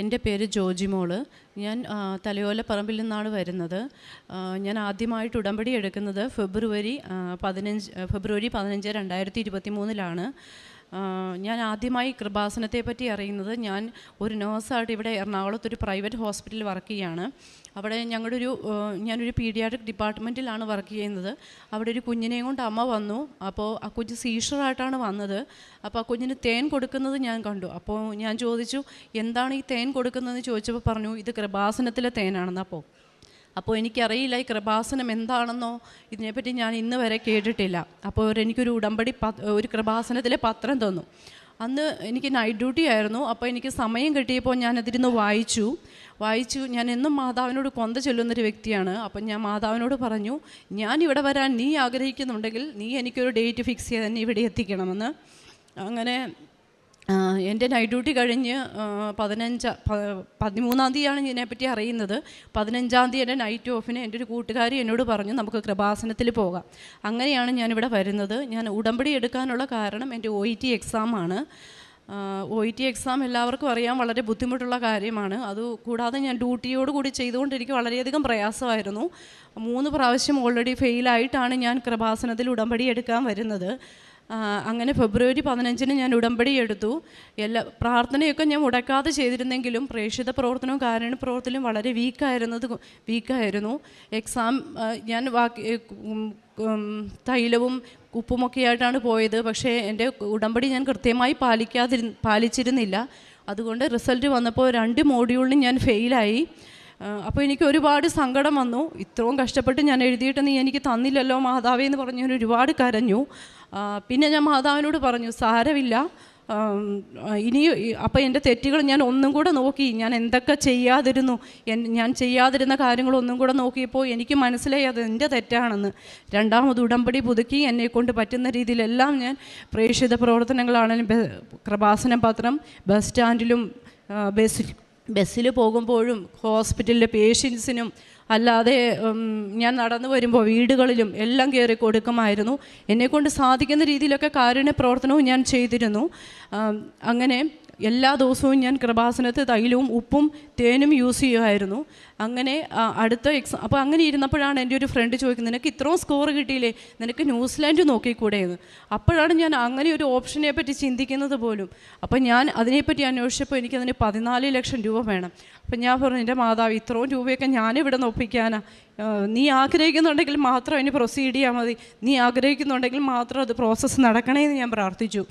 എന്റെ പേര് ജോജിമോൾ. ഞാൻ തലയോല തലയോലപ്പറമ്പിൽ നിന്നാണ് വരുന്നത്. ഞാൻ ആദ്യമായിട്ട് ഉടമ്പടി എടുക്കുന്നത് ഫെബ്രുവരി പതിനഞ്ച് ഫെബ്രുവരി പതിനഞ്ച് രണ്ടായിരത്തി ഇരുപത്തി മൂന്നിലാണ് ഞാൻ ആദ്യമായി കൃപാസനത്തെ പറ്റി അറിയുന്നത് ഞാൻ ഒരു നേഴ്സായിട്ട് ഇവിടെ എറണാകുളത്ത് ഒരു പ്രൈവറ്റ് ഹോസ്പിറ്റലിൽ വർക്ക് ചെയ്യാണ്. അവിടെ ഞങ്ങളുടെ ഒരു ഞാനൊരു പീഡിയാട്രിക് ഡിപ്പാർട്ട്മെന്റിലാണ് വർക്ക് ചെയ്യുന്നത്. അവിടെ ഒരു കുഞ്ഞിനെയും കൊണ്ട് അമ്മ വന്നു. അപ്പോൾ ആ കുഞ്ഞ് സീഷറായിട്ടാണ് വന്നത്. അപ്പോൾ ആ കുഞ്ഞിന് തേൻ കൊടുക്കുന്നത് ഞാൻ കണ്ടു. അപ്പോൾ ഞാൻ ചോദിച്ചു എന്താണ് ഈ തേൻ കൊടുക്കുന്നതെന്ന്? ചോദിച്ചപ്പോൾ പറഞ്ഞു ഇത് കൃപാസനത്തിലെ തേനാണെന്ന് അപ്പോൾ അപ്പോൾ എനിക്കറിയില്ല ഈ കൃപാസനം എന്താണെന്നോ. ഇതിനെപ്പറ്റി ഞാൻ ഇന്ന് വരെ കേട്ടിട്ടില്ല. അപ്പോൾ എനിക്കൊരു ഉടമ്പടി ഒരു കൃപാസനത്തിലെ പത്രം തന്നു. അന്ന് എനിക്ക് നൈറ്റ് ഡ്യൂട്ടി ആയിരുന്നു. അപ്പോൾ എനിക്ക് സമയം കിട്ടിയപ്പോൾ ഞാൻ അതിരുന്ന് വായിച്ചു. വായിച്ചു. ഞാൻ എന്നും മാതാവിനോട് കൊന്ത ചൊല്ലുന്നൊരു വ്യക്തിയാണ്. അപ്പം ഞാൻ മാതാവിനോട് പറഞ്ഞു ഞാൻ ഇവിടെ വരാൻ നീ ആഗ്രഹിക്കുന്നുണ്ടെങ്കിൽ നീ എനിക്കൊരു ഡേറ്റ് ഫിക്സ് ചെയ്ത് എന്നെ ഇവിടെ എത്തിക്കണമെന്ന്. അങ്ങനെ എന്റെ നൈറ്റ് ഡ്യൂട്ടി കഴിഞ്ഞ് പതിനഞ്ച് പതിമൂന്നാം തീയതിയാണ് ഇതിനെപ്പറ്റി അറിയുന്നത്. പതിനഞ്ചാം തീയതി എന്റെ നൈറ്റ് ഓഫിന് എന്റെ ഒരു കൂട്ടുകാരി എന്നോട് പറഞ്ഞു നമുക്ക് കൃപാസനത്തിൽ പോകാം. അങ്ങനെയാണ് ഞാനിവിടെ വരുന്നത്. ഞാൻ ഉടമ്പടി എടുക്കാനുള്ള കാരണം എന്റെ ഒ ഇ ടി എക്സാമാണ് ഒ ഇ ടി എക്സാം എല്ലാവർക്കും അറിയാം വളരെ ബുദ്ധിമുട്ടുള്ള കാര്യമാണ്. അത് കൂടാതെ ഞാൻ ഡ്യൂട്ടിയോട് കൂടി ചെയ്തുകൊണ്ട് എനിക്ക് വളരെയധികം പ്രയാസമായിരുന്നു. മൂന്ന് പ്രാവശ്യം ഓൾറെഡി ഫെയിലായിട്ടാണ് ഞാൻ കൃപാസനത്തിൽ ഉടമ്പടി എടുക്കാൻ വരുന്നത്. അങ്ങനെ ഫെബ്രുവരി പതിനഞ്ചിന് ഞാൻ ഉടമ്പടി എടുത്തു. എല്ലാ പ്രാർത്ഥനയൊക്കെ ഞാൻ മുടക്കാതെ ചെയ്തിരുന്നെങ്കിലും പ്രേക്ഷിത പ്രവർത്തനവും കാരുണ്യ പ്രവർത്തനവും വളരെ വീക്കായിരുന്നത് വീക്കായിരുന്നു. എക്സാം ഞാൻ വാക്ക് തൈലവും ഉപ്പുമൊക്കെയായിട്ടാണ് പോയത്. പക്ഷേ എന്റെ ഉടമ്പടി ഞാൻ കൃത്യമായി പാലിക്കാതിരു പാലിച്ചിരുന്നില്ല. അതുകൊണ്ട് റിസൾട്ട് വന്നപ്പോൾ രണ്ട് മോഡ്യൂളിനും ഞാൻ ഫെയിലായി. അപ്പോൾ എനിക്ക് ഒരുപാട് സങ്കടം വന്നു. ഇത്രയും കഷ്ടപ്പെട്ട് ഞാൻ എഴുതിയിട്ട് നീ എനിക്ക് തന്നില്ലല്ലോ മാതാവേ എന്ന് പറഞ്ഞ് ഞാൻ ഒരുപാട് കരഞ്ഞു. പിന്നെ ഞാൻ മാതാവിനോട് പറഞ്ഞു സാരമില്ല. ഇനി അപ്പോൾ എന്റെ തെറ്റുകൾ ഞാൻ ഒന്നും കൂടെ നോക്കി. ഞാൻ എന്തൊക്കെ ചെയ്യാതിരുന്നു? ഞാൻ ചെയ്യാതിരുന്ന കാര്യങ്ങൾ ഒന്നും കൂടെ നോക്കിയപ്പോൾ എനിക്ക് മനസ്സിലായി അത് എന്റെ തെറ്റാണെന്ന്. രണ്ടാമത് ഉടമ്പടി പുതുക്കി എന്നെ കൊണ്ട് പറ്റുന്ന രീതിയിലെല്ലാം ഞാൻ പ്രേക്ഷിത പ്രവർത്തനങ്ങളാണെങ്കിലും കൃപാസന പത്രം ബസ് സ്റ്റാൻഡിലും ബസ്സിൽ ബസ്സിൽ പോകുമ്പോഴും ഹോസ്പിറ്റലിലെ പേഷ്യൻസിനും അല്ലാതെ ഞാൻ നടന്നു വരുമ്പോൾ വീടുകളിലും എല്ലാം കയറി കൊടുക്കുമായിരുന്നു. എന്നെക്കൊണ്ട് സാധിക്കുന്ന രീതിയിലൊക്കെ കാരുണ്യ പ്രവർത്തനവും ഞാൻ ചെയ്തിരുന്നു. അങ്ങനെ എല്ലാ ദിവസവും ഞാൻ കൃപാസനത്ത് തൈലവും ഉപ്പും തേനും യൂസ് ചെയ്യുമായിരുന്നു. അങ്ങനെ അടുത്ത എക്സാം അപ്പോൾ അങ്ങനെ ഇരുന്നപ്പോഴാണ് എന്റെ ഒരു ഫ്രണ്ട് ചോദിക്കുന്നത് നിനക്ക് ഇത്രയും സ്കോർ കിട്ടിയില്ലേ? നിനക്ക് ന്യൂസിലാൻഡ് നോക്കിക്കൂടെ എന്ന് അപ്പോഴാണ് ഞാൻ അങ്ങനെ ഒരു ഓപ്ഷനെ പറ്റി ചിന്തിക്കുന്നത് പോലും. അപ്പോൾ ഞാൻ അതിനെപ്പറ്റി അന്വേഷിച്ചപ്പോൾ എനിക്കതിന് പതിനാല് ലക്ഷം രൂപ വേണം. അപ്പം ഞാൻ പറഞ്ഞു എന്റെ മാതാവ് ഇത്രയും രൂപയൊക്കെ ഞാനിവിടെ നൊപ്പിക്കാനാ. നീ ആഗ്രഹിക്കുന്നുണ്ടെങ്കിൽ മാത്രം അതിന് പ്രൊസീഡ് ചെയ്യാൽ മതി. നീ ആഗ്രഹിക്കുന്നുണ്ടെങ്കിൽ മാത്രം അത് പ്രോസസ്സ് നടക്കണേ എന്ന് ഞാൻ പ്രാർത്ഥിച്ചു.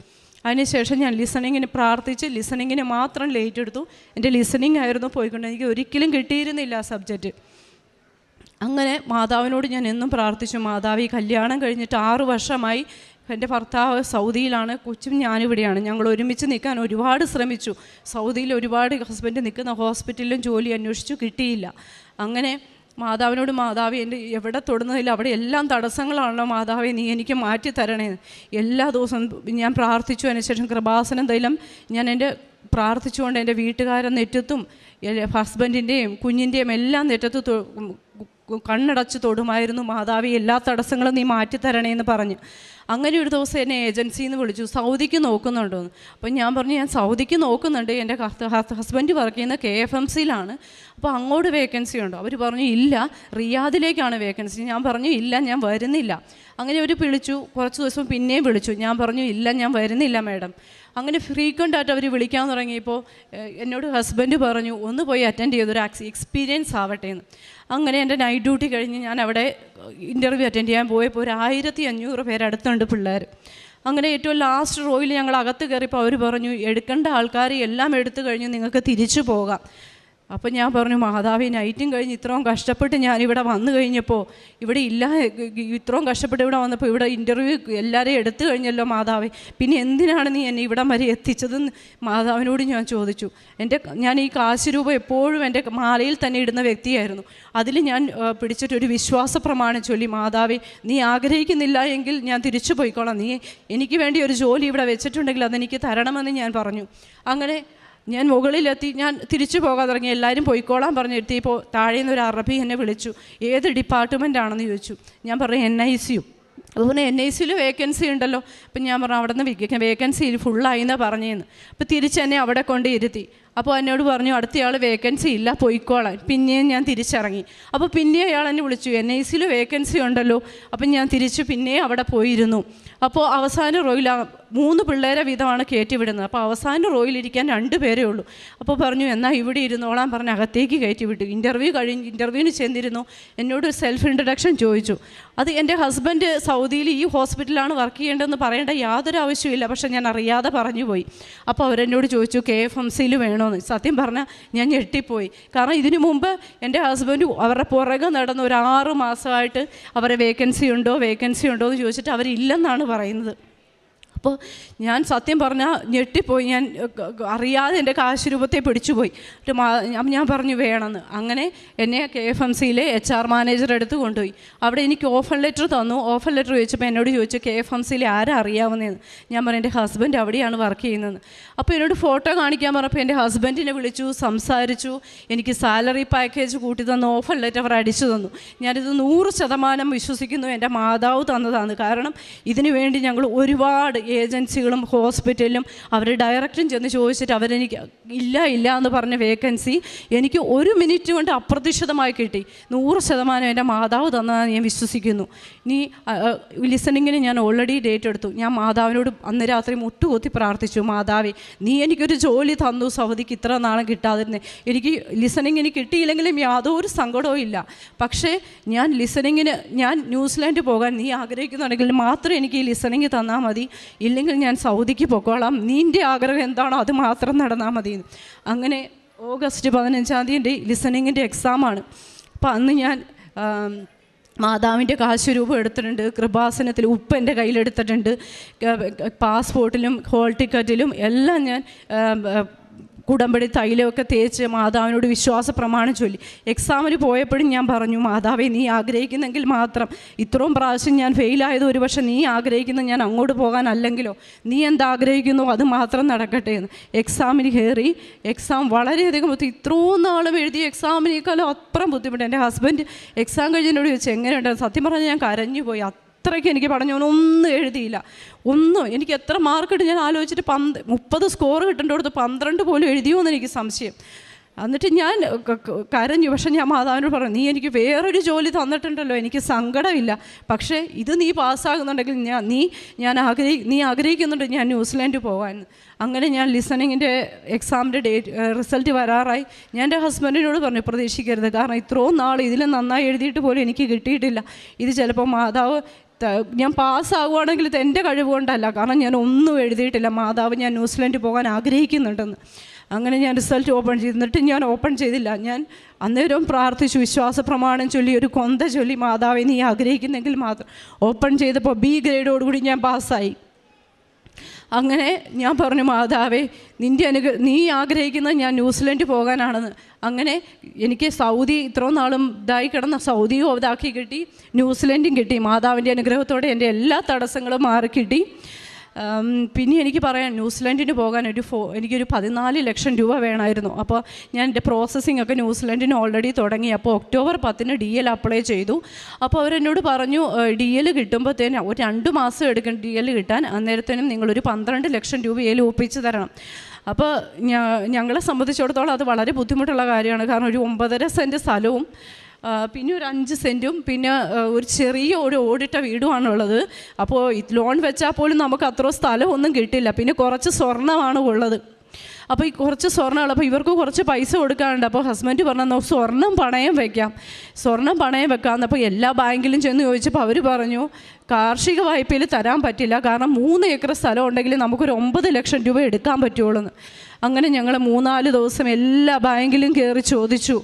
അതിനുശേഷം ഞാൻ ലിസണിങ്ങിന് പ്രാർത്ഥിച്ച് ലിസണിങ്ങിന് മാത്രം ലേറ്റ് എടുത്തു. എന്റെ ലിസണിങ് ആയിരുന്നു പോയിക്കൊണ്ട് എനിക്ക് ഒരിക്കലും കിട്ടിയിരുന്നില്ല ആ സബ്ജക്റ്റ് അങ്ങനെ മാതാവിനോട് ഞാൻ എന്നും പ്രാർത്ഥിച്ചു മാതാവ് ഈ കല്യാണം കഴിഞ്ഞിട്ട് ആറ് വർഷമായി എന്റെ ഭർത്താവ് സൗദിയിലാണ് കൊച്ചും ഞാനിവിടെയാണ്. ഞങ്ങൾ ഒരുമിച്ച് നിൽക്കാൻ ഒരുപാട് ശ്രമിച്ചു. സൗദിയിൽ ഒരുപാട് ഹസ്ബൻഡ് നിൽക്കുന്ന ഹോസ്പിറ്റലിലും ജോലി അന്വേഷിച്ചു കിട്ടിയില്ല. അങ്ങനെ മാതാവിനോട് മാതാവ് എന്റെ എവിടെ തൊടുന്നതില്ല അവിടെ എല്ലാം തടസ്സങ്ങളാണല്ലോ മാതാവെ നീ എനിക്ക് മാറ്റി തരണേ. എല്ലാ ദിവസവും ഞാൻ പ്രാർത്ഥിച്ചു. അതിനുശേഷം കൃപാസനം തൈലം ഞാൻ എന്റെ പ്രാർത്ഥിച്ചുകൊണ്ട് എന്റെ വീട്ടുകാരെ നെറ്റത്തും ഹസ്ബൻഡിന്റെയും കുഞ്ഞിന്റെയും എല്ലാം നെറ്റത്ത് കണ്ണടച്ച് തൊടുമായിരുന്നു മാതാവി എല്ലാ തടസ്സങ്ങളും നീ മാറ്റിത്തരണേ എന്ന് പറഞ്ഞു. അങ്ങനെ ഒരു ദിവസം എന്നെ ഏജൻസിയിൽ നിന്ന് വിളിച്ചു സൗദിക്ക് നോക്കുന്നുണ്ടോ? എന്ന്. അപ്പം ഞാൻ പറഞ്ഞു ഞാൻ സൗദിക്ക് നോക്കുന്നുണ്ട്. എന്റെ ഹസ്ബൻഡ് വർക്ക് ചെയ്യുന്ന കെ എഫ് എം സിയിലാണ്. അപ്പോൾ അങ്ങോട്ട് വേക്കൻസി ഉണ്ടോ? അവർ പറഞ്ഞു ഇല്ല റിയാദിലേക്കാണ് വേക്കൻസി. ഞാൻ പറഞ്ഞു ഇല്ല ഞാൻ വരുന്നില്ല. അങ്ങനെ അവർ വിളിച്ചു കുറച്ച് ദിവസം പിന്നെയും വിളിച്ചു. ഞാൻ പറഞ്ഞു ഇല്ല ഞാൻ വരുന്നില്ല മാഡം. അങ്ങനെ ഫ്രീക്വന്റ് ആയിട്ട് അവർ വിളിക്കാൻ തുടങ്ങിയപ്പോൾ എന്നോട് ഹസ്ബൻഡ് പറഞ്ഞു ഒന്ന് പോയി അറ്റൻഡ് ചെയ്തൊരു ആക്സി എക്സ്പീരിയൻസ് ആവട്ടെ എന്ന്. അങ്ങനെ എന്റെ നൈറ്റ് ഡ്യൂട്ടി കഴിഞ്ഞ് ഞാൻ അവിടെ ഇന്റർവ്യൂ അറ്റൻഡ് ചെയ്യാൻ പോയപ്പോൾ ഒരു ആയിരത്തി അഞ്ഞൂറ് പേരടുത്തുണ്ട് പിള്ളേർ. അങ്ങനെ ഏറ്റവും ലാസ്റ്റ് റോയിൽ ഞങ്ങൾ അകത്ത് കയറിയപ്പോൾ അവർ പറഞ്ഞു എടുക്കേണ്ട ആൾക്കാർ എല്ലാം എടുത്തു കഴിഞ്ഞ് നിങ്ങൾക്ക് തിരിച്ചു പോകാം. അപ്പം ഞാൻ പറഞ്ഞു മാതാവി നൈറ്റും കഴിഞ്ഞ് ഇത്രയും കഷ്ടപ്പെട്ട് ഞാനിവിടെ വന്നു കഴിഞ്ഞപ്പോൾ ഇവിടെ ഇല്ല ഇത്രയും കഷ്ടപ്പെട്ട് ഇവിടെ വന്നപ്പോൾ ഇവിടെ ഇന്റർവ്യൂ എല്ലാവരെയും എടുത്തു കഴിഞ്ഞല്ലോ മാതാവി. പിന്നെ എന്തിനാണ് നീ എന്നെ ഇവിടം വരെ എത്തിച്ചതെന്ന് മാതാവിനോട് ഞാൻ ചോദിച്ചു. എന്റെ ഞാൻ ഈ കാശ് രൂപ എപ്പോഴും എന്റെ മാലയിൽ തന്നെ ഇടുന്ന വ്യക്തിയായിരുന്നു. അതിൽ ഞാൻ പിടിച്ചിട്ടൊരു വിശ്വാസ പ്രമാണം ചൊല്ലി മാതാവി നീ ആഗ്രഹിക്കുന്നില്ല എങ്കിൽ ഞാൻ തിരിച്ചു പോയിക്കോളാം. നീ എനിക്ക് വേണ്ടി ഒരു ജോലി ഇവിടെ വെച്ചിട്ടുണ്ടെങ്കിൽ അതെനിക്ക് തരണമെന്ന് ഞാൻ പറഞ്ഞു. അങ്ങനെ ഞാൻ മുകളിലെത്തി ഞാൻ തിരിച്ചു പോകാൻ തുടങ്ങി. എല്ലാവരും പോയിക്കോളാൻ പറഞ്ഞു എത്തിയപ്പോൾ താഴെ നിന്ന് ഒരു അറബി എന്നെ വിളിച്ചു. ഏത് ഡിപ്പാർട്ട്മെന്റ് ആണെന്ന് ചോദിച്ചു. ഞാൻ പറഞ്ഞു എൻ ഐ സിയു അതുപോലെ പറഞ്ഞു എൻ ഐ സിയിൽ വേക്കൻസി ഉണ്ടല്ലോ. അപ്പം ഞാൻ പറഞ്ഞു അവിടെ നിന്ന് വേക്കൻസി ഫുള്ളായി എന്നാണ് പറഞ്ഞതെന്ന് അപ്പോൾ തിരിച്ച് എന്നെ അവിടെ കൊണ്ട് ഇരുത്തി. അപ്പോൾ എന്നോട് പറഞ്ഞു അടുത്തയാൾ വേക്കൻസി ഇല്ല പോയിക്കോളാൻ. പിന്നെയും ഞാൻ തിരിച്ചിറങ്ങി. അപ്പോൾ പിന്നെയും അയാൾ എന്നെ വിളിച്ചു. എൻ ഐ സിയിൽ വേക്കൻസി ഉണ്ടല്ലോ. അപ്പം ഞാൻ തിരിച്ചു പിന്നെയും അവിടെ പോയിരുന്നു. അപ്പോൾ അവസാന റോയിൽ മൂന്ന് പിള്ളേരെ വീതമാണ് കയറ്റി വിടുന്നത്. അപ്പോൾ അവസാന റോയിലിരിക്കാൻ രണ്ട് പേരേ ഉള്ളൂ. അപ്പോൾ പറഞ്ഞു എന്നാൽ ഇവിടെ ഇരുന്നോളാം. പറഞ്ഞ് അകത്തേക്ക് കയറ്റി വിട്ടു. ഇന്റർവ്യൂ കഴിഞ്ഞ് ഇന്റർവ്യൂവിന് ചെന്നിരുന്നു. എന്നോട് സെൽഫ് ഇൻട്രഡക്ഷൻ ചോദിച്ചു. അത് എന്റെ ഹസ്ബൻഡ് സൗദിയിൽ ഈ ഹോസ്പിറ്റലാണ് വർക്ക് ചെയ്യേണ്ടതെന്ന് പറയേണ്ട യാതൊരു ആവശ്യമില്ല പക്ഷേ ഞാൻ അറിയാതെ പറഞ്ഞു പോയി അപ്പോൾ അവരെന്നോട് ചോദിച്ചു കെ എഫ് എം സിയിൽ വേണമെന്ന് സത്യം പറഞ്ഞാൽ ഞാൻ ഞെട്ടിപ്പോയി. കാരണം ഇതിനു മുമ്പ് എന്റെ ഹസ്ബൻഡ് അവരുടെ പുറകെ നടന്ന് ഒരു ആറ് മാസമായിട്ട് അവരെ വേക്കൻസി ഉണ്ടോ വേക്കൻസി ഉണ്ടോ എന്ന് ചോദിച്ചിട്ട് അവരില്ലെന്നാണ് പറയുന്നത്. അപ്പോൾ ഞാൻ സത്യം പറഞ്ഞാൽ ഞെട്ടിപ്പോയി. ഞാൻ അറിയാതെ എന്റെ കാശ് രൂപത്തെ പിടിച്ചുപോയി ഞാൻ- പറഞ്ഞു വേണമെന്ന്. അങ്ങനെ എന്നെ കെ എഫ് എം സിയിലെ എച്ച് ആർ മാനേജർ അടുത്ത് കൊണ്ടുപോയി. അവിടെ എനിക്ക് ഓഫർ ലെറ്റർ തന്നു. ഓഫർ ലെറ്റർ ചോദിച്ചപ്പോൾ എന്നോട് ചോദിച്ചു കെ എഫ് എം സിയിലെ ആരാ അറിയാവുന്നതെന്ന്? ഞാൻ പറഞ്ഞു എന്റെ ഹസ്ബൻഡ് അവിടെയാണ് വർക്ക് ചെയ്യുന്നത് അപ്പോൾ എന്നോട് ഫോട്ടോ കാണിക്കാൻ പറഞ്ഞപ്പോൾ എന്റെ ഹസ്ബൻഡിനെ വിളിച്ചു സംസാരിച്ചു. എനിക്ക് സാലറി പാക്കേജ് കൂട്ടി തന്നു ഓഫർ ലെറ്റർ അവർ അടിച്ചു തന്നു. ഞാനിത് നൂറ് ശതമാനം വിശ്വസിക്കുന്നു എന്റെ മാതാവ് തന്നതാണ് കാരണം ഇതിനു വേണ്ടി ഞങ്ങൾ ഒരുപാട് ഏജൻസികളും ഹോസ്പിറ്റലിലും അവർ ഡയറക്റ്റും ചെന്ന് ചോദിച്ചിട്ട് അവരെനിക്ക് ഇല്ല ഇല്ല എന്ന് പറഞ്ഞ വേക്കൻസി എനിക്ക് ഒരു മിനിറ്റ് കൊണ്ട് അപ്രതീക്ഷിതമായി കിട്ടി. നൂറ് ശതമാനം എന്റെ മാതാവ് തന്നതാണ് ഞാൻ വിശ്വസിക്കുന്നു. ഇനി ലിസണിങ്ങിന് ഞാൻ ഓൾറെഡി ഡേറ്റ് എടുത്തു. ഞാൻ മാതാവിനോട് അന്ന് രാത്രി മുട്ടുകൊത്തി പ്രാർത്ഥിച്ചു മാതാവേ നീ എനിക്കൊരു ജോലി തന്നു സൗദിക്ക് ഇത്ര നാളും കിട്ടാതിരുന്നേ. എനിക്ക് ലിസണിങ്ങിന് കിട്ടിയില്ലെങ്കിലും യാതൊരു സങ്കടവും ഇല്ല. പക്ഷേ ഞാൻ ലിസണിങ്ങിന് ഞാൻ ന്യൂസിലാൻഡ് പോകാൻ നീ ആഗ്രഹിക്കുന്നുണ്ടെങ്കിൽ മാത്രം എനിക്ക് ഈ ലിസണിങ് തന്നാൽ മതി. ഇല്ലെങ്കിൽ ഞാൻ സൗദിക്ക് പൊക്കോളാം. നിന്റെ ആഗ്രഹം എന്താണോ അത് മാത്രം നടന്നാൽ മതി. അങ്ങനെ ഓഗസ്റ്റ് പതിനഞ്ചാം തീയതി ലിസണിങ്ങിന്റെ എക്സാമാണ് അപ്പം അന്ന് ഞാൻ മാതാവിന്റെ കാശ് രൂപം എടുത്തിട്ടുണ്ട്. കൃപാസനത്തിൽ ഉപ്പ് എന്റെ കയ്യിലെടുത്തിട്ടുണ്ട്. പാസ്പോർട്ടിലും ഹോൾ ടിക്കറ്റിലും എല്ലാം ഞാൻ കുടമ്പടി തൈലമൊക്കെ തേച്ച് മാതാവിനോട് വിശ്വാസ പ്രമാണം ചൊല്ലി. എക്സാമിന് പോയപ്പോഴും ഞാൻ പറഞ്ഞു മാതാവേ നീ ആഗ്രഹിക്കുന്നെങ്കിൽ മാത്രം ഇത്രയും പ്രാവശ്യം ഞാൻ ഫെയിലായത് ഒരു പക്ഷേ നീ ആഗ്രഹിക്കുന്ന ഞാൻ അങ്ങോട്ട് പോകാനല്ലെങ്കിലോ നീ എന്താഗ്രഹിക്കുന്നു? അത് മാത്രം നടക്കട്ടെ എന്ന്. എക്സാമിന് കയറി എക്സാം വളരെയധികം ബുദ്ധി ഇത്രയും നാളും എഴുതിയ എക്സാമിനേക്കാളും അപ്പുറം ബുദ്ധിമുട്ട്. എന്റെ ഹസ്ബൻഡ് എക്സാം കഴിഞ്ഞതിനോട് ചോദിച്ചു എങ്ങനെയുണ്ടായിരുന്നു സത്യം പറഞ്ഞാൽ ഞാൻ കരഞ്ഞു പോയി അത്രയ്ക്ക് എനിക്ക് പഠനം ഒന്നും എഴുതിയില്ല. ഒന്നും എനിക്ക് എത്ര മാർക്ക് കിട്ടും ഞാൻ ആലോചിച്ചിട്ട് പന്ത് മുപ്പത് സ്കോർ കിട്ടേണ്ടടുത്ത് പന്ത്രണ്ട് പോലും എഴുതിയോ എന്ന് എനിക്ക് സംശയം. എന്നിട്ട് ഞാൻ കരഞ്ഞു. പക്ഷെ ഞാൻ മാതാവിനോട് പറഞ്ഞു നീ എനിക്ക് വേറൊരു ജോലി തന്നിട്ടുണ്ടല്ലോ എനിക്ക് സങ്കടമില്ല. പക്ഷേ ഇത് നീ പാസ്സാകുന്നുണ്ടെങ്കിൽ ഞാൻ നീ ഞാൻ ആഗ്രഹി നീ ആഗ്രഹിക്കുന്നുണ്ട് ഞാൻ ന്യൂസിലാൻഡ് പോകാൻ അങ്ങനെ ഞാൻ ലിസണിങ്ങിന്റെ എക്സാമിന്റെ ഡേറ്റ് റിസൾട്ട് വരാറായി. ഞാൻ എന്റെ ഹസ്ബൻഡിനോട് പറഞ്ഞു പ്രതീക്ഷിക്കരുത്. കാരണം ഇത്രയും നാൾ ഇതിൽ നന്നായി എഴുതിയിട്ട് പോലും എനിക്ക് കിട്ടിയിട്ടില്ല. ഇത് ചിലപ്പോൾ മാതാവ് ഞാൻ പാസ്സാകുവാണെങ്കിൽ ഇത് എന്റെ കഴിവുകൊണ്ടല്ല. കാരണം ഞാൻ ഒന്നും എഴുതിയിട്ടില്ല. മാതാവ് ഞാൻ ന്യൂസിലാൻഡ് പോകാൻ ആഗ്രഹിക്കുന്നുണ്ടെന്ന്. അങ്ങനെ ഞാൻ റിസൾട്ട് ഓപ്പൺ ചെയ്തു. എന്നിട്ട് ഞാൻ ഓപ്പൺ ചെയ്തില്ല. ഞാൻ അന്നേരം പ്രാർത്ഥിച്ചു. വിശ്വാസ പ്രമാണം ചൊല്ലി ഒരു കൊന്ത ചൊല്ലി മാതാവിനെ നീ ആഗ്രഹിക്കുന്നെങ്കിൽ മാത്രം ഓപ്പൺ ചെയ്തപ്പോൾ ബി ഗ്രേഡോടുകൂടി ഞാൻ പാസ്സായി. അങ്ങനെ ഞാൻ പറഞ്ഞു മാതാവേ നിന്റെ അനുഗ നീ ആഗ്രഹിക്കുന്നത് ഞാൻ ന്യൂസിലൻഡ് പോകാനാണെന്ന്. അങ്ങനെ എനിക്ക് സൗദി ഇത്രയും നാളും ഇതായി കിടന്ന സൗദിയും ഇതാക്കി കിട്ടി ന്യൂസിലൻഡും കിട്ടി. മാതാവിന്റെ അനുഗ്രഹത്തോടെ എന്റെ എല്ലാ തടസ്സങ്ങളും മാറി കിട്ടി പിന്നെ എനിക്ക് പറയാൻ ന്യൂസിലൻഡിന് പോകാൻ ഒരു ഫോ എനിക്കൊരു പതിനാല് ലക്ഷം രൂപ വേണമായിരുന്നു. അപ്പോൾ ഞാൻ എന്റെ പ്രോസസ്സിംഗ് ഒക്കെ ന്യൂസിലൻഡിന് ഓൾറെഡി തുടങ്ങി. അപ്പോൾ ഒക്ടോബർ പത്തിന് ഡി എൽ അപ്ലൈ ചെയ്തു. അപ്പോൾ അവരെന്നോട് പറഞ്ഞു ഡി എൽ കിട്ടുമ്പോഴത്തേന് ഒരു രണ്ട് മാസം എടുക്കും ഡി എൽ കിട്ടാൻ അന്നേരത്തേനും നിങ്ങളൊരു പന്ത്രണ്ട് ലക്ഷം രൂപ ഏൽ ഒപ്പിച്ച് തരണം. അപ്പോൾ ഞങ്ങളെ സംബന്ധിച്ചിടത്തോളം അത് വളരെ ബുദ്ധിമുട്ടുള്ള കാര്യമാണ്. കാരണം ഒരു ഒമ്പതര സെന്റ് സ്ഥലവും പിന്നെ ഒരു അഞ്ച് സെന്റും പിന്നെ ഒരു ചെറിയ ഒരു ഓടിട്ട വീടുമാണുള്ളത്. അപ്പോൾ ലോൺ വെച്ചാൽ പോലും നമുക്ക് അത്ര സ്ഥലമൊന്നും കിട്ടില്ല. പിന്നെ കുറച്ച് സ്വർണമാണ് ഉള്ളത്. അപ്പോൾ ഈ കുറച്ച് സ്വർണമാണ് അപ്പോൾ ഇവർക്ക് കുറച്ച് പൈസ കൊടുക്കാനുണ്ട്. അപ്പോൾ ഹസ്ബൻഡ് പറഞ്ഞു "നമുക്ക് സ്വർണം പണയം വെക്കാം. സ്വർണം പണയം വെക്കാമെന്ന് അപ്പോൾ എല്ലാ ബാങ്കിലും ചെന്ന് ചോദിച്ചപ്പോൾ അവർ പറഞ്ഞു കാർഷിക വായ്പയിൽ തരാൻ പറ്റില്ല. കാരണം മൂന്ന് ഏക്കർ സ്ഥലം ഉണ്ടെങ്കിൽ നമുക്കൊരു ഒമ്പത് ലക്ഷം രൂപ എടുക്കാൻ പറ്റുള്ളൂ അങ്ങനെ ഞങ്ങൾ മൂന്നാൽ ദിവസം എല്ലാ ബാങ്കിലും കയറി ചോദിച്ചു.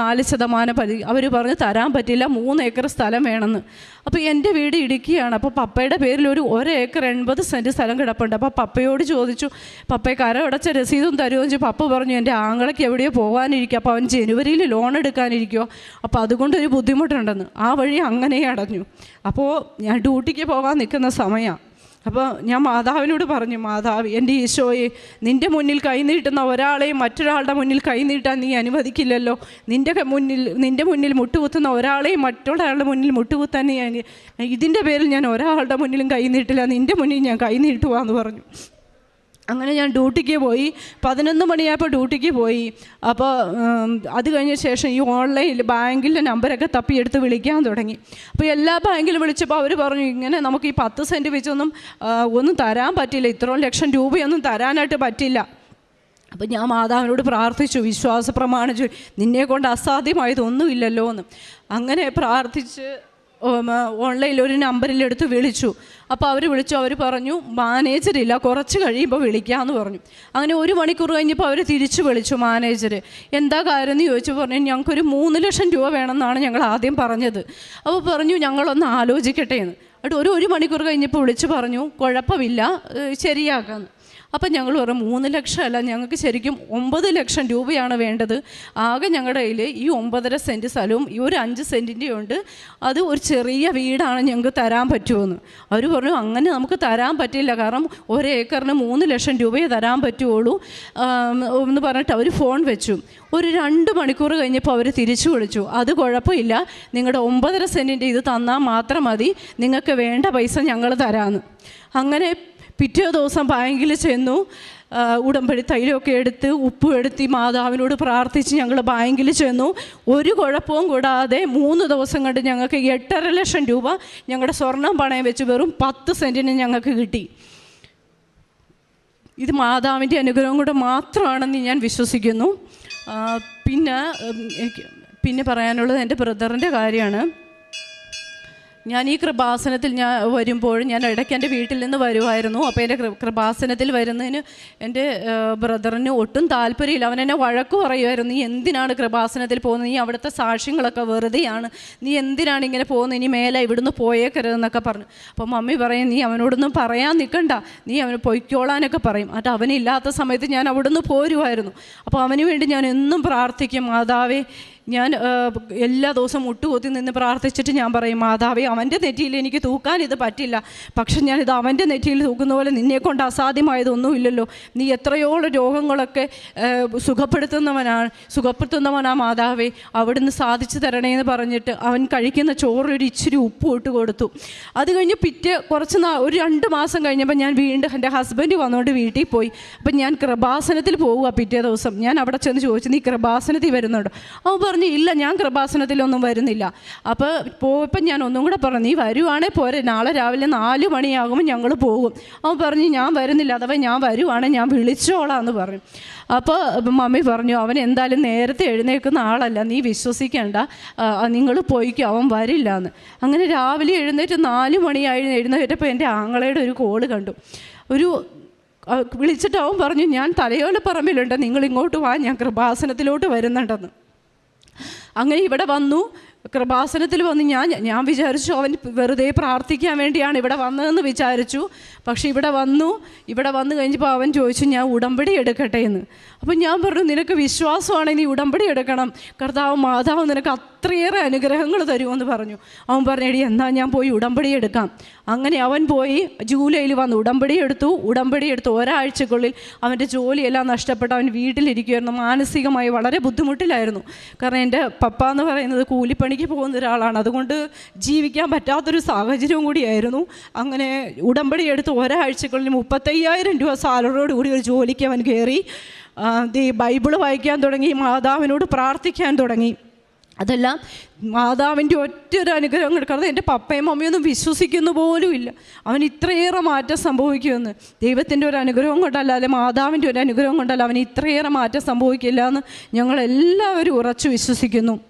നാല് ശതമാനം പരി അവർ പറഞ്ഞ് തരാൻ പറ്റില്ല മൂന്ന് ഏക്കർ സ്ഥലം വേണമെന്ന്. അപ്പോൾ എന്റെ വീട് ഇടുക്കിയാണ്. അപ്പോൾ പപ്പയുടെ പേരിൽ ഒരു ഒരു ഏക്കർ എൺപത് സെന്റ് സ്ഥലം കിടപ്പുണ്ട്. അപ്പോൾ പപ്പയോട് ചോദിച്ചു പപ്പയെ കരമടച്ച രസീതും തരുമോ ചോദിച്ചു. പപ്പ പറഞ്ഞു എന്റെ ആങ്ങളയ്ക്ക് എവിടെയോ പോകാനിരിക്കുക അപ്പോൾ അവൻ ജനുവരിയിൽ ലോൺ എടുക്കാനിരിക്കുമോ അപ്പോൾ അതുകൊണ്ടൊരു ബുദ്ധിമുട്ടുണ്ടെന്ന്. ആ വഴി അങ്ങനെ അടഞ്ഞു അപ്പോൾ ഞാൻ ഡ്യൂട്ടിക്ക് പോകാൻ നിൽക്കുന്ന സമയമാണ് അപ്പോൾ ഞാൻ മാതാവിനോട് പറഞ്ഞു മാതാവ് എന്റെ ഈശോയെ നിന്റെ മുന്നിൽ കൈനീട്ടുന്ന ഒരാളെയും മറ്റൊരാളുടെ മുന്നിൽ കൈനീട്ടാൻ നീ അനുവദിക്കില്ലല്ലോ. നിന്റെ മുന്നിൽ നിന്റെ മുന്നിൽ മുട്ടുകുത്തുന്ന ഒരാളെയും മറ്റൊരാളുടെ മുന്നിൽ മുട്ടുകുത്താൻ നീ ഇതിന്റെ പേരിൽ ഞാൻ ഒരാളുടെ മുന്നിലും കൈനീട്ടില്ല നിന്റെ മുന്നിൽ ഞാൻ കൈനീട്ടുവാന്ന് പറഞ്ഞു. അങ്ങനെ ഞാൻ ഡ്യൂട്ടിക്ക് പോയി. പതിനൊന്ന് മണിയായപ്പോൾ ഡ്യൂട്ടിക്ക് പോയി. അപ്പോൾ അത് കഴിഞ്ഞ ശേഷം ഈ ഓൺലൈനിൽ ബാങ്കിലെ നമ്പരൊക്കെ തപ്പിയെടുത്ത് വിളിക്കാൻ തുടങ്ങി. അപ്പോൾ എല്ലാ ബാങ്കിലും വിളിച്ചപ്പോൾ അവർ പറഞ്ഞു ഇങ്ങനെ നമുക്ക് ഈ പത്ത് സെന്റ് വെച്ചൊന്നും ഒന്നും തരാൻ പറ്റില്ല. ഇത്രയും ലക്ഷം രൂപയൊന്നും തരാനായിട്ട് പറ്റില്ല. അപ്പം ഞാൻ മാതാവിനോട് പ്രാർത്ഥിച്ചു വിശ്വാസ പ്രമാണിച്ചു നിന്നെ കൊണ്ട് അസാധ്യമായതൊന്നുമില്ലല്ലോ എന്ന് അങ്ങനെ പ്രാർത്ഥിച്ച് ഓൺലൈനിൽ ഒരു നമ്പറിലെടുത്ത് വിളിച്ചു. അപ്പോൾ അവർ വിളിച്ചു അവർ പറഞ്ഞു മാനേജർ ഇല്ല കുറച്ച് കഴിയുമ്പോൾ വിളിക്കാമെന്ന് പറഞ്ഞു. അങ്ങനെ ഒരു മണിക്കൂർ കഴിഞ്ഞപ്പോൾ അവർ തിരിച്ചു വിളിച്ചു മാനേജർ എന്താ കാര്യം? എന്ന് ചോദിച്ചു പറഞ്ഞു ഞങ്ങൾക്കൊരു മൂന്ന് ലക്ഷം രൂപ വേണമെന്നാണ് ഞങ്ങൾ ആദ്യം പറഞ്ഞത്. അപ്പോൾ പറഞ്ഞു ഞങ്ങളൊന്ന് ആലോചിക്കട്ടെ എന്ന്. എന്നിട്ട് ഒരു ഒരു മണിക്കൂർ കഴിഞ്ഞപ്പോൾ വിളിച്ച് പറഞ്ഞു കുഴപ്പമില്ല ശരിയാക്കാമെന്ന് അപ്പം ഞങ്ങൾ പറഞ്ഞു മൂന്ന് ലക്ഷം അല്ല ഞങ്ങൾക്ക് ശരിക്കും ഒമ്പത് ലക്ഷം രൂപയാണ് വേണ്ടത്. ആകെ ഞങ്ങളുടെ കയ്യിൽ ഈ ഒമ്പതര സെന്റ് സ്ഥലവും ഈ ഒരു അഞ്ച് സെന്റിന്റെ ഉണ്ട്. അത് ഒരു ചെറിയ വീടാണ് ഞങ്ങൾക്ക് തരാൻ പറ്റുമെന്ന് അവർ പറഞ്ഞു അങ്ങനെ നമുക്ക് തരാൻ പറ്റില്ല. കാരണം ഒരു ഏക്കറിന് മൂന്ന് ലക്ഷം രൂപയെ തരാൻ പറ്റുള്ളൂ എന്ന് പറഞ്ഞിട്ട് അവർ ഫോൺ വെച്ചു. ഒരു രണ്ട് മണിക്കൂർ കഴിഞ്ഞപ്പോൾ അവർ തിരിച്ചു വിളിച്ചു. അത് കുഴപ്പമില്ല. നിങ്ങളുടെ ഒമ്പതര സെന്റിന്റെ ഇത് തന്നാൽ മാത്രം മതി. നിങ്ങൾക്ക് വേണ്ട പൈസ ഞങ്ങൾ തരാമെന്ന് അങ്ങനെ പിറ്റേ ദിവസം ബാങ്കിൽ ചെന്നു ഉടമ്പടി തൈലമൊക്കെ എടുത്ത് ഉപ്പും എടുത്ത് മാതാവിനോട് പ്രാർത്ഥിച്ച് ഞങ്ങൾ ബാങ്കിൽ ചെന്നു. ഒരു കുഴപ്പവും കൂടാതെ മൂന്ന് ദിവസം കൊണ്ട് ഞങ്ങൾക്ക് എട്ടര ലക്ഷം രൂപ ഞങ്ങളുടെ സ്വർണം പണയം വെച്ച് വെറും പത്ത് സെന്റിന് ഞങ്ങൾക്ക് കിട്ടി. ഇത് മാതാവിന്റെ അനുഗ്രഹം കൂടെ മാത്രമാണെന്ന് ഞാൻ വിശ്വസിക്കുന്നു. പിന്നെ എനിക്ക് പിന്നെ പറയാനുള്ളത് എന്റെ ബ്രദറിന്റെ കാര്യമാണ്. ഞാൻ ഈ കൃപാസനത്തിൽ ഞാൻ വരുമ്പോൾ ഞാൻ ഇടയ്ക്ക് എന്റെ വീട്ടിൽ നിന്ന് വരുമായിരുന്നു. അപ്പോൾ എന്റെ കൃപാസനത്തിൽ വരുന്നതിന് എന്റെ ബ്രദറിന് ഒട്ടും താല്പര്യമില്ല. അവൻ എന്നെ വഴക്ക് പറയുമായിരുന്നു. നീ എന്തിനാണ് കൃപാസനത്തിൽ പോകുന്നത്? നീ അവിടുത്തെ സാക്ഷ്യങ്ങളൊക്കെ വെറുതെയാണ്. നീ എന്തിനാണ് ഇങ്ങനെ പോകുന്നത്? ഇനി മേലെ ഇവിടുന്ന് പോയേക്കരുതെന്നൊക്കെ പറഞ്ഞു. അപ്പോൾ മമ്മി പറയും നീ അവനോടൊന്നും പറയാൻ നിൽക്കണ്ട. നീ അവന് പൊയ്ക്കോളാനൊക്കെ പറയും. അത് അവനില്ലാത്ത സമയത്ത് ഞാൻ അവിടുന്ന് പോരുമായിരുന്നു. അപ്പോൾ അവന് വേണ്ടി ഞാൻ എന്നും പ്രാർത്ഥിക്കും മാതാവേ ഞാൻ എല്ലാ ദിവസവും മുട്ടുകുത്തി നിന്ന് പ്രാർത്ഥിച്ചിട്ട് ഞാൻ പറയും മാതാവേ അവന്റെ നെറ്റിയിൽ എനിക്ക് തൂക്കാൻ ഇത് പറ്റില്ല. പക്ഷെ ഞാനിത് അവന്റെ നെറ്റിയിൽ തൂക്കുന്ന പോലെ നിന്നെക്കൊണ്ട് അസാധ്യമായതൊന്നുമില്ലല്ലോ. നീ എത്രയോളം രോഗങ്ങളൊക്കെ സുഖപ്പെടുത്തുന്നവനാണ് സുഖപ്പെടുത്തുന്നവനാ മാതാവേ. അവിടുന്ന് സാധിച്ചു തരണേ എന്ന് പറഞ്ഞിട്ട് അവൻ കഴിക്കുന്ന ചോറൊരു ഇച്ചിരി ഉപ്പ് ഇട്ട് കൊടുത്തു. അത് കഴിഞ്ഞ് പിറ്റേ കുറച്ച് നാ ഒരു രണ്ട് മാസം കഴിഞ്ഞപ്പോൾ ഞാൻ വീണ്ടും എന്റെ ഹസ്ബൻഡ് വന്നുകൊണ്ട് വീട്ടിൽ പോയി. അപ്പം ഞാൻ കൃപാസനത്തിൽ പോവുക പിറ്റേ ദിവസം. ഞാൻ അവിടെ ചെന്ന് ചോദിച്ചു നീ കൃപാസനത്തിൽ വരുന്നുണ്ടോ? അവൻ ഇല്ല ഞാൻ കൃപാസനത്തിലൊന്നും വരുന്നില്ല. അപ്പോൾ പോയപ്പോൾ ഞാൻ ഒന്നും കൂടെ പറഞ്ഞു നീ വരുവാണേ പോരെ നാളെ രാവിലെ നാല് മണിയാകുമ്പോൾ ഞങ്ങൾ പോകും. അവൻ പറഞ്ഞു ഞാൻ വരുന്നില്ല അഥവാ ഞാൻ വരുവാണേ ഞാൻ വിളിച്ചോളാം എന്ന് പറഞ്ഞു. അപ്പോൾ മമ്മി പറഞ്ഞു അവൻ എന്തായാലും നേരത്തെ എഴുന്നേൽക്കുന്ന ആളല്ല നീ വിശ്വസിക്കേണ്ട. നിങ്ങൾ പോയിക്കോ അവൻ വരില്ല എന്ന് അങ്ങനെ രാവിലെ എഴുന്നേറ്റ് നാല് മണിയായി എഴുന്നേറ്റപ്പോൾ എന്റെ ആങ്ങളയുടെ ഒരു കോൾ കണ്ടു. ഒരു വിളിച്ചിട്ട് അവൻ പറഞ്ഞു ഞാൻ തലയോലെ പറമ്പിലുണ്ട് നിങ്ങൾ ഇങ്ങോട്ട് വാ ഞാൻ കൃപാസനത്തിലോട്ട് വരുന്നുണ്ടെന്ന്. അങ്ങനെ ഇവിടെ വന്നു. കൃപാസനത്തിൽ വന്ന് ഞാൻ ഞാൻ വിചാരിച്ചു അവൻ വെറുതെ പ്രാർത്ഥിക്കാൻ വേണ്ടിയാണ് ഇവിടെ വന്നതെന്ന് വിചാരിച്ചു. പക്ഷേ ഇവിടെ വന്നു. ഇവിടെ വന്നു കഴിഞ്ഞപ്പോൾ അവൻ ചോദിച്ചു ഞാൻ ഉടമ്പടി എടുക്കട്ടെ എന്ന്. അപ്പം ഞാൻ പറഞ്ഞു നിനക്ക് വിശ്വാസമാണ് നീ ഉടമ്പടി എടുക്കണം. കർത്താവ് മാതാവ് നിനക്ക് അത്രയേറെ അനുഗ്രഹങ്ങൾ തരുമെന്ന് പറഞ്ഞു. അവൻ പറഞ്ഞു എടി എന്നാൽ ഞാൻ പോയി ഉടമ്പടി എടുക്കാം. അങ്ങനെ അവൻ പോയി ജൂലൈയിൽ വന്ന് ഉടമ്പടി എടുത്തു. ഉടമ്പടി എടുത്തു ഒരാഴ്ചക്കുള്ളിൽ അവന്റെ ജോലിയെല്ലാം നഷ്ടപ്പെട്ട് അവൻ വീട്ടിലിരിക്കുമായിരുന്നു മാനസികമായി വളരെ ബുദ്ധിമുട്ടിലായിരുന്നു. കാരണം എന്റെ പപ്പ എന്ന് പറയുന്നത് കൂലിപ്പണിക്ക് പോകുന്ന ഒരാളാണ്. അതുകൊണ്ട് ജീവിക്കാൻ പറ്റാത്തൊരു സാഹചര്യവും കൂടിയായിരുന്നു. അങ്ങനെ ഉടമ്പടി എടുത്ത് ഒരാഴ്ചക്കുള്ളിൽ മുപ്പത്തയ്യായിരം രൂപ സാലറിയോട് കൂടി ഒരു ജോലിക്ക് അവൻ കയറി. ദേ ബൈബിൾ വായിക്കാൻ തുടങ്ങി മാതാവിനോട് പ്രാർത്ഥിക്കാൻ തുടങ്ങി. അതെല്ലാം മാതാവിന്റെ ഒറ്റ ഒരു അനുഗ്രഹം കിടക്കുന്നത് എന്റെ പപ്പയും മമ്മിയൊന്നും വിശ്വസിക്കുന്നു പോലും ഇല്ല. അവൻ ഇത്രയേറെ മാറ്റം സംഭവിക്കുമെന്ന്. ദൈവത്തിന്റെ ഒരു അനുഗ്രഹം കൊണ്ടല്ല അല്ലെ മാതാവിന്റെ ഒരു അനുഗ്രഹം കൊണ്ടല്ല അവൻ ഇത്രയേറെ മാറ്റം സംഭവിക്കില്ല എന്ന് ഞങ്ങളെല്ലാവരും ഉറച്ചു വിശ്വസിക്കുന്നു.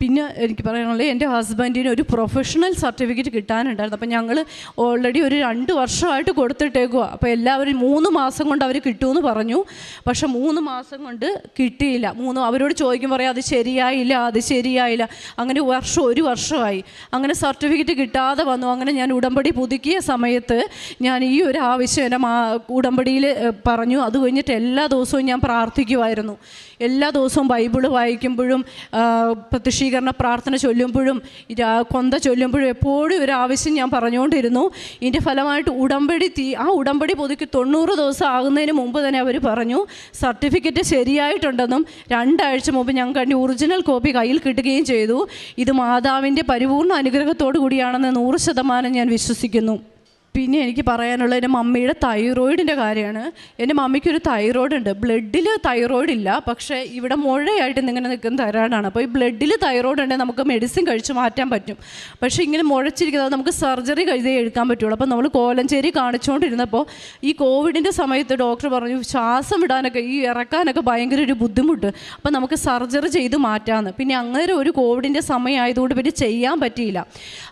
പിന്നെ എനിക്ക് പറയാനുള്ളത് എന്റെ ഹസ്ബൻഡിന് ഒരു പ്രൊഫഷണൽ സർട്ടിഫിക്കറ്റ് കിട്ടാനുണ്ടായിരുന്നു. അപ്പം ഞങ്ങൾ ഓൾറെഡി ഒരു രണ്ട് വർഷമായിട്ട് കൊടുത്തിട്ടേക്കുക അപ്പോൾ എല്ലാവരും മൂന്ന് മാസം കൊണ്ട് അവർ കിട്ടുമെന്ന് പറഞ്ഞു. പക്ഷെ മൂന്ന് മാസം കൊണ്ട് കിട്ടിയില്ല. മൂന്ന് അവരോട് ചോദിക്കും പറയാം അത് ശരിയായില്ല അത് ശരിയായില്ല. അങ്ങനെ വർഷം ഒരു വർഷമായി. അങ്ങനെ സർട്ടിഫിക്കറ്റ് കിട്ടാതെ വന്നു. അങ്ങനെ ഞാൻ ഉടമ്പടി പുതുക്കിയ സമയത്ത് ഞാൻ ഈ ഒരു ആവശ്യം എന്റെ മാ ഉടമ്പടിയിൽ പറഞ്ഞു. അത് കഴിഞ്ഞിട്ട് എല്ലാ ദിവസവും ഞാൻ പ്രാർത്ഥിക്കുമായിരുന്നു എല്ലാ ദിവസവും ബൈബിൾ വായിക്കുമ്പോഴും ആ, പ്രത്യക്ഷീകരണ പ്രാർത്ഥന ചൊല്ലുമ്പോഴും കൊന്ത ചൊല്ലുമ്പോഴും എപ്പോഴും ഒരു ആവശ്യം ഞാൻ പറഞ്ഞുകൊണ്ടിരുന്നു. ഇതിന്റെ ഫലമായിട്ട് ഉടമ്പടി തീ ആ ഉടമ്പടി പുതുക്കി തൊണ്ണൂറ് ദിവസം ആകുന്നതിന് മുമ്പ് തന്നെ അവർ പറഞ്ഞു സർട്ടിഫിക്കറ്റ് ശരിയായിട്ടുണ്ടെന്നും രണ്ടാഴ്ച മുമ്പ് ഞങ്ങൾക്ക് കണ്ടി ഒറിജിനൽ കോപ്പി കയ്യിൽ കിട്ടുകയും ചെയ്തു. ഇത് മാതാവിന്റെ പരിപൂർണ അനുഗ്രഹത്തോടു കൂടിയാണെന്ന് നൂറ് ശതമാനം ഞാൻ വിശ്വസിക്കുന്നു. പിന്നെ എനിക്ക് പറയാനുള്ളത് എന്റെ മമ്മിയുടെ തൈറോയിഡിന്റെ കാര്യമാണ്. എന്റെ മമ്മിക്കൊരു തൈറോയിഡ് ഉണ്ട് ബ്ലഡിൽ തൈറോയിഡ് ഇല്ല പക്ഷേ ഇവിടെ മുഴയായിട്ട് ഇങ്ങനെ നിൽക്കുന്ന തൈറോയിഡാണ്. അപ്പോൾ ഈ ബ്ലഡിൽ തൈറോയിഡ് ഉണ്ടെങ്കിൽ നമുക്ക് മെഡിസിൻ കഴിച്ച് മാറ്റാൻ പറ്റും. പക്ഷേ ഇങ്ങനെ മുഴച്ചിരിക്കുന്നത് നമുക്ക് സർജറി കഴുതി എടുക്കാൻ പറ്റുള്ളൂ. അപ്പോൾ നമ്മൾ കോലഞ്ചേരി കാണിച്ചുകൊണ്ടിരുന്നപ്പോൾ ഈ കോവിഡിന്റെ സമയത്ത് ഡോക്ടർ പറഞ്ഞു ശ്വാസം വിടാനൊക്കെ ഈ ഇറക്കാനൊക്കെ ഭയങ്കര ഒരു ബുദ്ധിമുട്ട്. അപ്പോൾ നമുക്ക് സർജറി ചെയ്ത് മാറ്റാമെന്ന്. പിന്നെ അങ്ങനെ ഒരു കോവിഡിന്റെ സമയമായതുകൊണ്ട് പിന്നെ ചെയ്യാൻ പറ്റിയില്ല.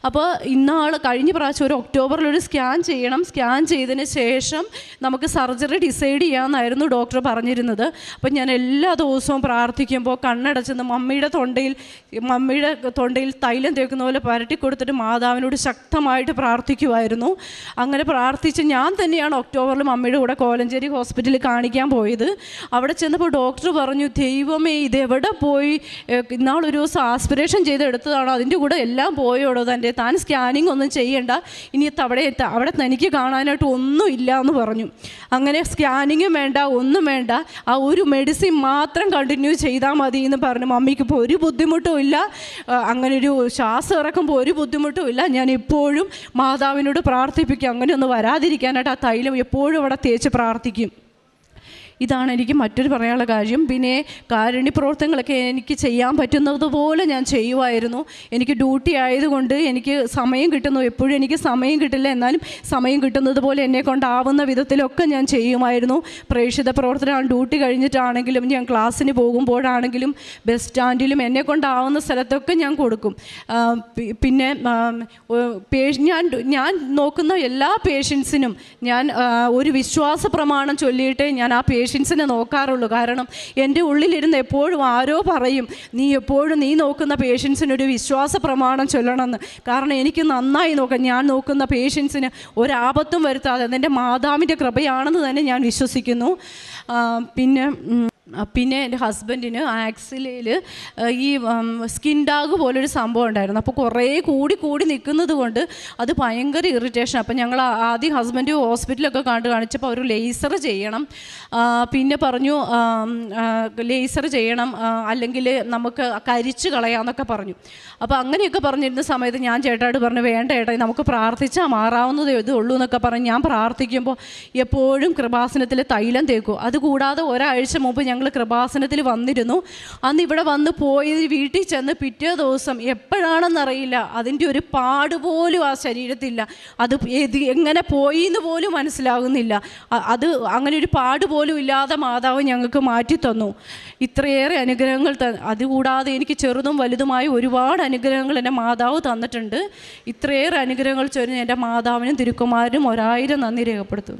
അപ്പോൾ ഇന്നാൾ കഴിഞ്ഞ പ്രാവശ്യം ഒരു ഒക്ടോബറിൽ ഒരു സ്കാൻ ചെയ്യണം. സ്കാൻ ചെയ്തതിന് ശേഷം നമുക്ക് സർജറി ഡിസൈഡ് ചെയ്യാമെന്നായിരുന്നു ഡോക്ടർ പറഞ്ഞിരുന്നത്. അപ്പം ഞാൻ എല്ലാ ദിവസവും പ്രാർത്ഥിക്കുമ്പോൾ കണ്ണടച്ചെന്ന് മമ്മിയുടെ തൊണ്ടയിൽ മമ്മിയുടെ തൊണ്ടയിൽ തൈലം തേക്കുന്ന പോലെ പരട്ടി കൊടുത്തിട്ട് മാതാവിനോട് ശക്തമായിട്ട് പ്രാർത്ഥിക്കുമായിരുന്നു അങ്ങനെ പ്രാർത്ഥിച്ച് ഞാൻ തന്നെയാണ് ഒക്ടോബറിൽ മമ്മിയുടെ കൂടെ കോലഞ്ചേരി ഹോസ്പിറ്റലിൽ കാണിക്കാൻ പോയത്. അവിടെ ചെന്നപ്പോൾ ഡോക്ടർ പറഞ്ഞു ദൈവമേ ഇതെവിടെ പോയി? ഇന്നാളൊരു ദിവസം ആസ്പിറേഷൻ ചെയ്ത് എടുത്തതാണോ അതിന്റെ കൂടെ എല്ലാം പോയോടോ തന്റെ? താൻ സ്കാനിങ് ഒന്നും ചെയ്യണ്ട. ഇനി അവിടെ അവിടെ തനിക്ക് കാണാനായിട്ട് ഒന്നും ഇല്ല എന്ന് പറഞ്ഞു. അങ്ങനെ സ്കാനിങ്ങും വേണ്ട ഒന്നും വേണ്ട. ആ ഒരു മെഡിസിൻ മാത്രം കണ്ടിന്യൂ ചെയ്താൽ മതി എന്ന് പറഞ്ഞു. മമ്മിക്ക് ഇപ്പോൾ ഒരു ബുദ്ധിമുട്ടും ഇല്ല. അങ്ങനെ ഒരു ശ്വാസം ഇറക്കുമ്പോൾ ഒരു ബുദ്ധിമുട്ടും ഇല്ല. ഞാൻ എപ്പോഴും മാതാവിനോട് പ്രാർത്ഥിപ്പിക്കും. അങ്ങനെ ഒന്ന് വരാതിരിക്കാനായിട്ട് ആ തൈലം എപ്പോഴും അവിടെ തേച്ച് പ്രാർത്ഥിക്കും. ഇതാണ് എനിക്ക് മറ്റൊരു പറയാനുള്ള കാര്യം. പിന്നെ കാരുണ്യ പ്രവർത്തനങ്ങളൊക്കെ എനിക്ക് ചെയ്യാൻ പറ്റുന്നതുപോലെ ഞാൻ ചെയ്യുമായിരുന്നു എനിക്ക് ഡ്യൂട്ടി ആയതുകൊണ്ട് എനിക്ക് സമയം കിട്ടുന്നു. എപ്പോഴും എനിക്ക് സമയം കിട്ടില്ല. എന്നാലും സമയം കിട്ടുന്നത് പോലെ എന്നെ കൊണ്ടാവുന്ന വിധത്തിലൊക്കെ ഞാൻ ചെയ്യുമായിരുന്നു. പ്രേക്ഷിത പ്രവർത്തനം ഡ്യൂട്ടി കഴിഞ്ഞിട്ടാണെങ്കിലും ഞാൻ ക്ലാസ്സിന് പോകുമ്പോഴാണെങ്കിലും ബസ് സ്റ്റാൻഡിലും എന്നെ കൊണ്ടാവുന്ന സ്ഥലത്തൊക്കെ ഞാൻ കൊടുക്കും. പിന്നെ ഞാൻ ഞാൻ നോക്കുന്ന എല്ലാ പേഷ്യൻസിനും ഞാൻ ഒരു വിശ്വാസ പ്രമാണം ചൊല്ലിയിട്ടേ ഞാൻ ആ പേഷ്യൻസിനെ നോക്കാറുള്ളൂ. കാരണം എന്റെ ഉള്ളിലിരുന്ന് എപ്പോഴും ആരോ പറയും നീ എപ്പോഴും നീ നോക്കുന്ന പേഷ്യൻസിനൊരു വിശ്വാസ പ്രമാണം ചൊല്ലണമെന്ന്. കാരണം എനിക്ക് നന്നായി നോക്കാം. ഞാൻ നോക്കുന്ന പേഷ്യൻസിന് ഒരാപത്തും വരുത്താതെ അതെന്റെ മാതാവിന്റെ കൃപയാണെന്ന് തന്നെ ഞാൻ വിശ്വസിക്കുന്നു. പിന്നെ പിന്നെ എന്റെ ഹസ്ബൻഡിന് ആക്സിലയിൽ ഈ സ്കിൻ ഡാഗ് പോലൊരു സംഭവം ഉണ്ടായിരുന്നു. അപ്പോൾ കുറേ കൂടി കൂടി നിൽക്കുന്നത് കൊണ്ട് അത് ഭയങ്കര ഇറിറ്റേഷൻ അപ്പം ഞങ്ങൾ ആദ്യം ഹസ്ബൻഡ് ഹോസ്പിറ്റലൊക്കെ കണ്ട് കാണിച്ചപ്പോൾ അവർ ലേസർ ചെയ്യണം. പിന്നെ പറഞ്ഞു ലേസർ ചെയ്യണം അല്ലെങ്കിൽ നമുക്ക് കരിച്ച് കളയാമെന്നൊക്കെ പറഞ്ഞു. അപ്പോൾ അങ്ങനെയൊക്കെ പറഞ്ഞിരുന്ന സമയത്ത് ഞാൻ ചേട്ടായിട്ട് പറഞ്ഞു വേണ്ട ഏട്ടാ നമുക്ക് പ്രാർത്ഥിച്ചാൽ മാറാവുന്നതേ ഇതുള്ളൂ എന്നൊക്കെ പറഞ്ഞ് ഞാൻ പ്രാർത്ഥിക്കുമ്പോൾ എപ്പോഴും കൃപാസനത്തിൽ തൈലം തേക്കും. അതുകൂടാതെ ഒരാഴ്ച മുമ്പ് ഞങ്ങൾ കൃപാസനത്തിൽ വന്നിരുന്നു. അന്ന് ഇവിടെ വന്ന് പോയി വീട്ടിൽ ചെന്ന് പിറ്റേ ദിവസം എപ്പോഴാണെന്നറിയില്ല. അതിന്റെ ഒരു പാട് പോലും ആ ശരീരത്തില്ല അത് എങ്ങനെ പോയി എന്ന് പോലും മനസ്സിലാകുന്നില്ല. അത് അങ്ങനെ ഒരു പാട് പോലും ഇല്ലാതെ മാതാവ് ഞങ്ങൾക്ക് മാറ്റി തന്നു. ഇത്രയേറെ അനുഗ്രഹങ്ങൾ ത അതുകൂടാതെ എനിക്ക് ചെറുതും വലുതുമായ ഒരുപാട് അനുഗ്രഹങ്ങൾ എന്റെ മാതാവ് തന്നിട്ടുണ്ട്. ഇത്രയേറെ അനുഗ്രഹങ്ങൾ ചൊരിഞ്ഞ് എന്റെ മാതാവിനും തിരുക്കുമാരനും ഒരായിരം നന്ദി രേഖപ്പെടുത്തുന്നു.